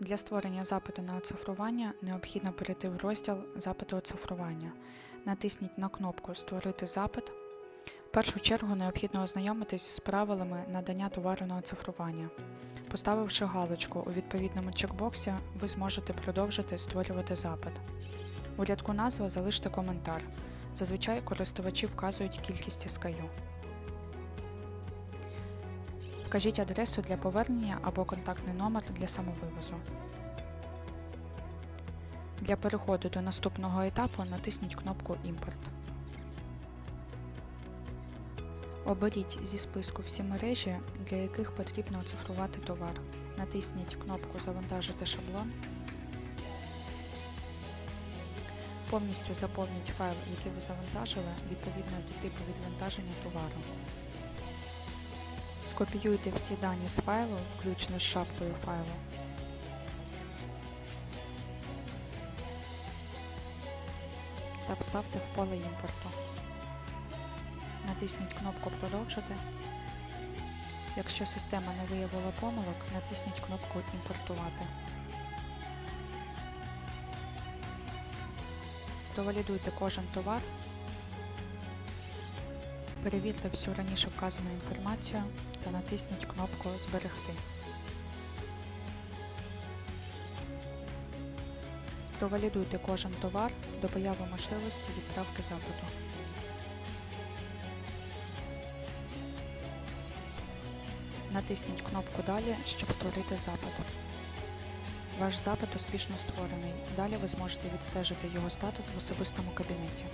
Для створення запиту на оцифрування необхідно перейти в розділ Запити оцифрування. Натисніть на кнопку Створити запит. В першу чергу необхідно ознайомитись з правилами надання товару на оцифрування. Поставивши галочку у відповідному чекбоксі, ви зможете продовжити створювати запит. У рядку назва залиште коментар. Зазвичай користувачі вказують кількість SKU. Вкажіть адресу для повернення або контактний номер для самовивозу. Для переходу до наступного етапу натисніть кнопку Імпорт. Оберіть зі списку всі мережі, для яких потрібно оцифрувати товар. Натисніть кнопку Завантажити шаблон. Повністю заповніть файл, який ви завантажили, відповідно до типу відвантаження товару. Скопіюйте всі дані з файлу, включно з шапкою файлу. Та вставте в поле імпорту. Натисніть кнопку Продовжити. Якщо система не виявила помилок, натисніть кнопку Імпортувати. Провалідуйте кожен товар. Перевірте всю раніше вказану інформацію та натисніть кнопку Зберегти. Провалідуйте кожен товар до появи можливості відправки запиту. Натисніть кнопку Далі, щоб створити запит. Ваш запит успішно створений. Далі ви зможете відстежити його статус в особистому кабінеті.